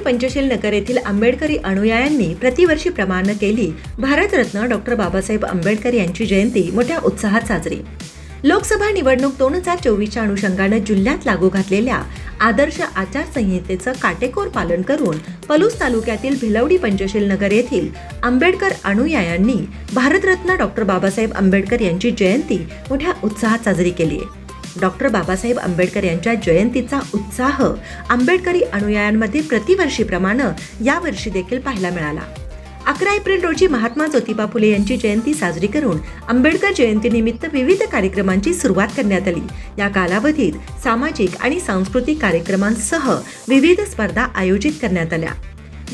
भिलवडी पंचशील नगर येथील आंबेडकरी अनुयायांनी प्रतिवर्षीप्रमाणे केली. भारतरत्न डॉक्टर बाबासाहेब आंबेडकर यांची जयंती मोठ्या उत्साहात साजरी. लोकसभा निवडणूक दोन हजार चोवीसच्या अनुषंगानं जिल्ह्यात लागू घातलेल्या आदर्श आचारसंहितेचं काटेकोर पालन करून पलूस तालुक्यातील भिलवडी पंचशील नगर येथील आंबेडकर अनुयायांनी भारतरत्न डॉक्टर बाबासाहेब आंबेडकर यांची जयंती मोठ्या उत्साहात साजरी केली. आहे डॉक्टर बाबासाहेब आंबेडकर यांच्या जयंतीचा उत्साह आंबेडकरी अनुयायांमध्ये प्रतिवर्षीप्रमाणे यावर्षी देखील पाहायला मिळाला. अकरा एप्रिल रोजी महात्मा ज्योतिबा फुले यांची जयंती साजरी करून आंबेडकर जयंतीनिमित्त विविध कार्यक्रमांची सुरुवात करण्यात आली. या कालावधीत सामाजिक आणि सांस्कृतिक कार्यक्रमांसह विविध स्पर्धा आयोजित करण्यात आल्या.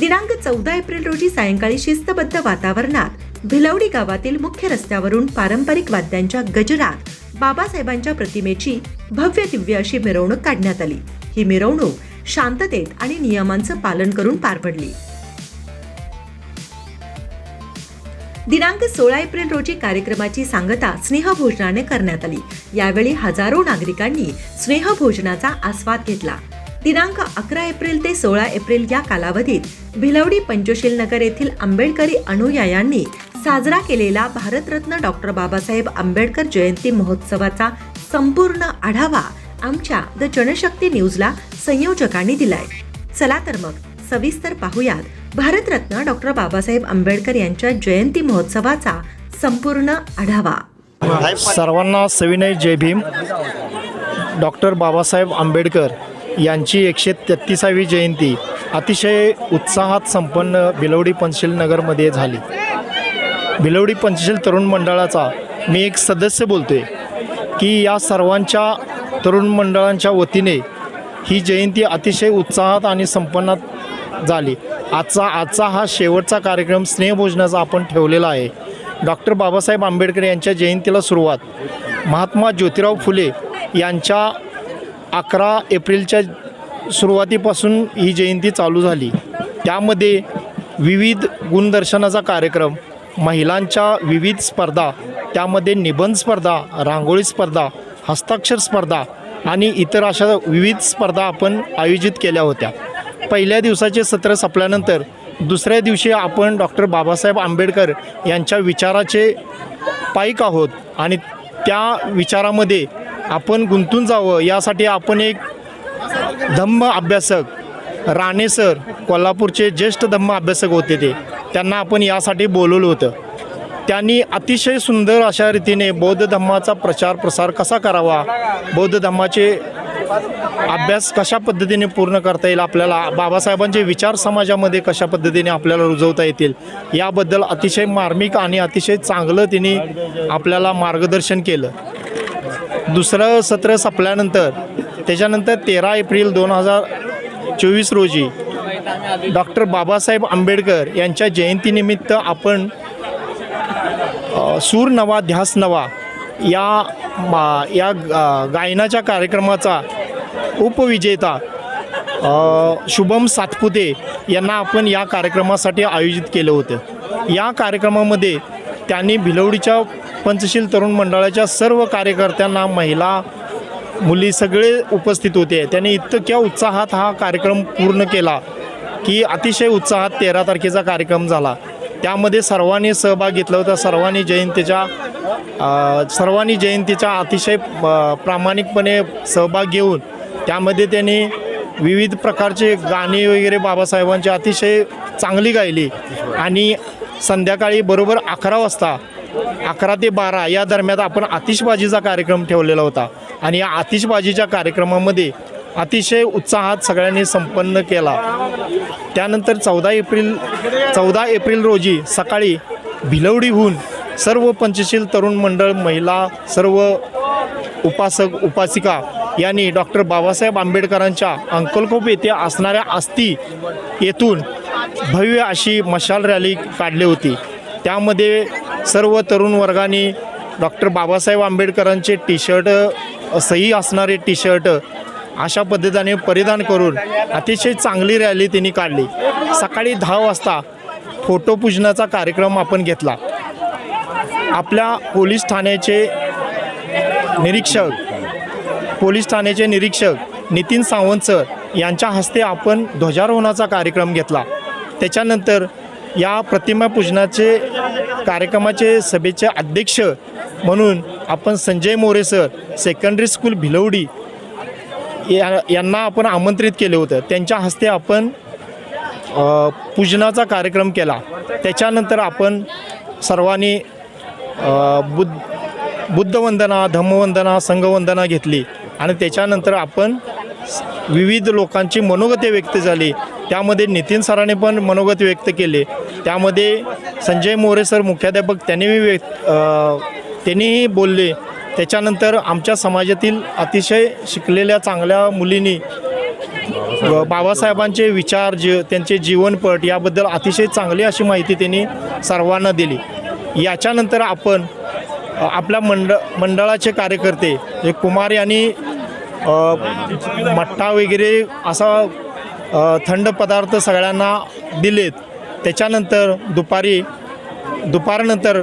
दिनांक चौदा एप्रिल रोजी सायंकाळी शिस्तबद्ध वातावरणात भिलवडी गावातील मुख्य रस्त्यावरून पारंपरिक वाद्यांच्या गजरात बाबासाहेबांच्या प्रतिमेची भव्य दिव्य अशी मिरवणूक काढण्यात आली. ही मिरवणूक शांततेत आणि नियमांचं पालन करून पार पडली. दिनांक सोळा एप्रिल रोजी कार्यक्रमाची सांगता स्नेहभोजनाने करण्यात आली. यावेळी हजारो नागरिकांनी स्नेहभोजनाचा आस्वाद घेतला. दिनांक अकरा एप्रिल ते सोळा एप्रिल या कालावधीत भिलवडी पंचशील नगर येथील आंबेडकरी अनुयायांनी साजरा केलेला भारतरत्न डॉक्टर बाबासाहेब आंबेडकर जयंती महोत्सवाचा संपूर्ण आढावा आमच्या द जनशक्ती न्यूजला संयोजकांनी दिलाय. चला तर मग सविस्तर पाहुयात भारतरत्न डॉक्टर बाबासाहेब आंबेडकर यांच्या जयंती महोत्सवाचा संपूर्ण आढावा. सर्वांना सविनय जय भीम. डॉक्टर बाबासाहेब आंबेडकर यांची एकशे तेहतीसावी जयंती अतिशय उत्साहात संपन्न बिलवडी पंचशील नगरमध्ये झाली. बिलवडी पंचशील तरुण मंडळाचा मी एक सदस्य बोलतो आहे की या सर्वांच्या तरुण मंडळांच्या वतीने ही जयंती अतिशय उत्साहात आणि संपन्नात झाली. आजचा आजचा हा शेवटचा कार्यक्रम स्नेहभोजनाचा आपण ठेवलेला आहे. डॉक्टर बाबासाहेब आंबेडकर यांच्या जयंतीला सुरुवात महात्मा ज्योतिराव फुले यांच्या अकरा एप्रिलच्या सुरुवातीपासून ही जयंती चालू झाली. त्यामध्ये विविध गुणदर्शनाचा कार्यक्रम महिलांच्या विविध स्पर्धा त्यामध्ये निबंध स्पर्धा रांगोळी स्पर्धा हस्ताक्षर स्पर्धा आणि इतर अशा विविध स्पर्धा आपण आयोजित केल्या होत्या. पहिल्या दिवसाचे सत्र संपल्यानंतर दुसऱ्या दिवशी आपण डॉक्टर बाबासाहेब आंबेडकर यांच्या विचाराचे पाईक आहोत आणि त्या विचारामध्ये आपण गुंतून जावं. यासाठी आपण एक धम्म अभ्यासक राणे सर कोल्हापूरचे ज्येष्ठ धम्म अभ्यासक होते ते. त्यांना आपण यासाठी बोलवलं होतं. त्यांनी अतिशय सुंदर अशा रीतीने बौद्ध धम्माचा प्रचार प्रसार कसा करावा? बौद्ध धम्माचे अभ्यास कशा पद्धतीने पूर्ण करता येईल? आपल्याला बाबासाहेबांचे विचार समाजामध्ये कशा पद्धतीने आपल्याला रुजवता येतील? याबद्दल अतिशय मार्मिक आणि अतिशय चांगलं तिने आपल्याला मार्गदर्शन केलं. दुसरं सत्र संपल्यानंतर त्याच्यानंतर तेरा एप्रिल दोन हजार चोवीस रोजी डॉक्टर बाबासाहेब आंबेडकर यांच्या जयंतीनिमित्त आपण सूर नवा ध्यास नवा या मा या गायनाच्या कार्यक्रमाचा उपविजेता शुभम सातपुते यांना आपण या कार्यक्रमासाठी आयोजित केलं होतं. या कार्यक्रमामध्ये त्यांनी भिलवडीच्या पंचशील तरुण मंडळाच्या सर्व कार्यकर्त्यांना महिला मुली सगळे उपस्थित होते. त्यांनी इतक्या उत्साहात हा कार्यक्रम पूर्ण केला की अतिशय उत्साहात तेरा तारखेचा कार्यक्रम झाला. त्यामध्ये सर्वांनी सहभाग घेतला होता. सर्वांनी जयंतीच्या सर्वांनी जयंतीचा अतिशय प्रामाणिकपणे सहभाग घेऊन त्यामध्ये त्यांनी विविध प्रकारचे गाणी वगैरे बाबासाहेबांची अतिशय चांगली गायली. आणि संध्याकाळी बरोबर अकरा वाजता अकरा ते बारा या दरम्यान आपण आतिषबाजीचा कार्यक्रम ठेवलेला होता. आणि या आतिषबाजीच्या कार्यक्रमामध्ये अतिशय उत्साहात सगळ्यांनी संपन्न केला. त्यानंतर चौदा एप्रिल चौदा एप्रिल रोजी सकाळी भिलवडीहून सर्व पंचशील तरुण मंडळ महिला सर्व उपासक उपासिका यांनी डॉक्टर बाबासाहेब आंबेडकरांच्या अंकलकोप येथे असणाऱ्या अस्थी येथून भव्य अशी मशाल रॅली काढली होती. त्यामध्ये सर्व तरुण वर्गाने डॉक्टर बाबासाहेब आंबेडकरांचे टी शर्ट सही असणारे टी शर्ट अशा पद्धतीने परिधान करून अतिशय चांगली रॅली त्यांनी काढली. सकाळी दहा वाजता फोटो पूजनाचा कार्यक्रम आपण घेतला. आपल्या पोलीस ठाण्याचे निरीक्षक पोलीस ठाण्याचे निरीक्षक नितीन सावंत सर यांच्या हस्ते आपण ध्वजारोहणाचा कार्यक्रम घेतला. त्याच्यानंतर या प्रतिमा पूजनाचे कार्यक्रमाचे सभेचे अध्यक्ष म्हणून आपण Sanjay More sir secondary school Bhilwadi या यांना आपण आमंत्रित केले होतं. त्यांच्या हस्ते आपण पूजनाचा कार्यक्रम केला. त्याच्यानंतर आपण सर्वांनी बुद्ध बुद्धवंदना धम्मवंदना संघवंदना घेतली आणि त्याच्यानंतर आपण विविध लोकांची मनोगते व्यक्त झाली. त्यामध्ये नितीन सरांनी पण मनोगत व्यक्त केले. त्यामध्ये संजय मोरे सर मुख्याध्यापक त्यांनीही व्यक्त त्यांनीही बोलले. त्याच्यानंतर आमच्या समाजातील अतिशय शिकलेल्या चांगल्या मुलींनी बाबासाहेबांचे विचार ज त्यांचे जीवनपट याबद्दल अतिशय चांगली अशी माहिती त्यांनी सर्वांना दिली. याच्यानंतर आपण आपल्या मंड मंडळाचे कार्यकर्ते जे कुमार यांनी मठ्ठा वगैरे असा थंड पदार्थ सगळ्यांना दिलेत. त्याच्यानंतर दुपारी दुपारनंतर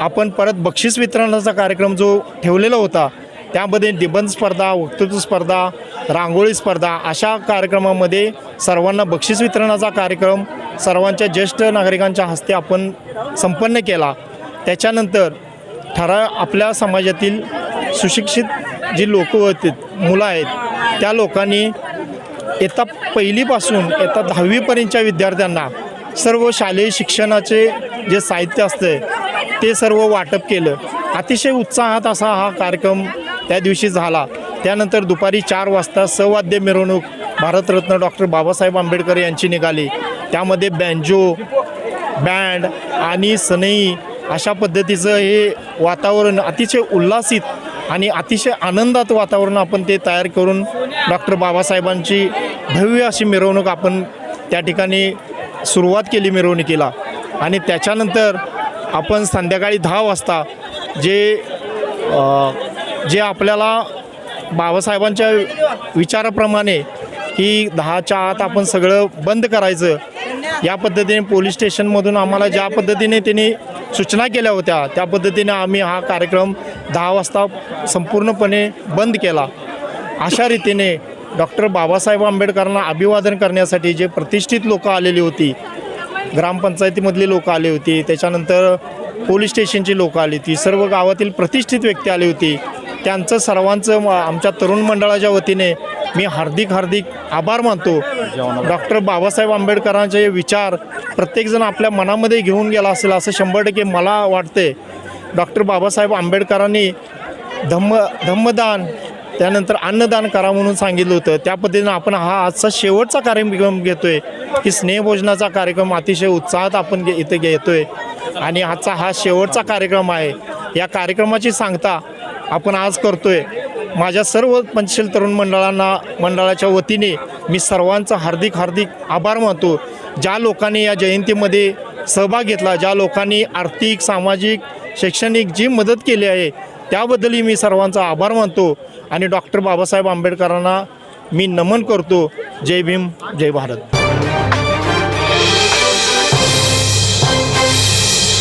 आपण परत बक्षीस वितरणाचा कार्यक्रम जो ठेवलेला होता त्यामध्ये निबंध स्पर्धा वक्तृत्व स्पर्धा रांगोळी स्पर्धा अशा कार्यक्रमामध्ये सर्वांना बक्षीस वितरणाचा कार्यक्रम सर्वांच्या ज्येष्ठ नागरिकांच्या हस्ते आपण संपन्न केला. त्याच्यानंतर ठरा आपल्या समाजातील सुशिक्षित जी लोक होती मुलं आहेत त्या लोकांनी येता पहिलीपासून येता दहावीपर्यंतच्या विद्यार्थ्यांना सर्व शालेय शिक्षणाचे जे साहित्य असते ते सर्व वाटप केलं. अतिशय उत्साहात असा हा कार्यक्रम त्या दिवशी झाला. त्यानंतर दुपारी चार वाजता सवाद्य मिरवणूक भारतरत्न डॉक्टर बाबासाहेब आंबेडकर यांची निघाली. त्यामध्ये बँजो बँड आणि सनई अशा पद्धतीचं हे वातावरण अतिशय उल्हासित आणि अतिशय आनंदात वातावरण आपण ते तयार करून डॉक्टर बाबासाहेबांची भव्य अशी मिरवणूक आपण त्या ठिकाणी सुरुवात केली मिरवणुकीला. आणि त्याच्यानंतर आपण संध्याकाळी दहा वाजता जे जे आपल्याला बाबासाहेबांच्या विचाराप्रमाणे की दहाच्या आत आपण सगळं बंद करायचं या पद्धतीने पोलीस स्टेशनमधून आम्हाला ज्या पद्धतीने त्यांनी सूचना केल्या होत्या. त्या पद्धतीने आम्ही हा कार्यक्रम दहा वाजता संपूर्णपणे बंद केला. अशा रीतीने डॉक्टर बाबासाहेब आंबेडकरांना अभिवादन करण्यासाठी जे प्रतिष्ठित लोकं आलेली होती ग्रामपंचायतीमधली लोकं आली होती त्याच्यानंतर पोलीस स्टेशनची लोकं आली होती सर्व गावातील प्रतिष्ठित व्यक्ती आली होती त्यांचं सर्वांचं म- आमच्या तरुण मंडळाच्या वतीने मी हार्दिक हार्दिक आभार मानतो. डॉक्टर बाबासाहेब आंबेडकरांचे विचार प्रत्येकजण आपल्या मनामध्ये घेऊन गेला असेल असं शंभर टक्के मला वाटते डॉक्टर बाबासाहेब आंबेडकरांनी धम्म धम्मदान त्यानंतर अन्नदान करा म्हणून सांगितलं होतं. त्या पद्धतीनं आपण हा आजचा शेवटचा कार्यक्रम घेतो आहे की स्नेहभोजनाचा कार्यक्रम अतिशय उत्साहात आपण घे इथे आहे आणि आजचा हा शेवटचा कार्यक्रम आहे. या कार्यक्रमाची सांगता आपण आज करतो आहे माझ्या सर्व पंचशील तरुण मंडळांना मंडळाच्या वतीने मी सर्वांचा हार्दिक हार्दिक आभार मानतो. ज्या लोकांनी या जयंतीमध्ये सहभाग घेतला ज्या लोकांनी आर्थिक सामाजिक शैक्षणिक जी मदत केली आहे त्याबद्दलही मी सर्वांचा आभार मानतो. आणि डॉक्टर बाबासाहेब आंबेडकरांना मी नमन करतो. जय भीम जय भारत.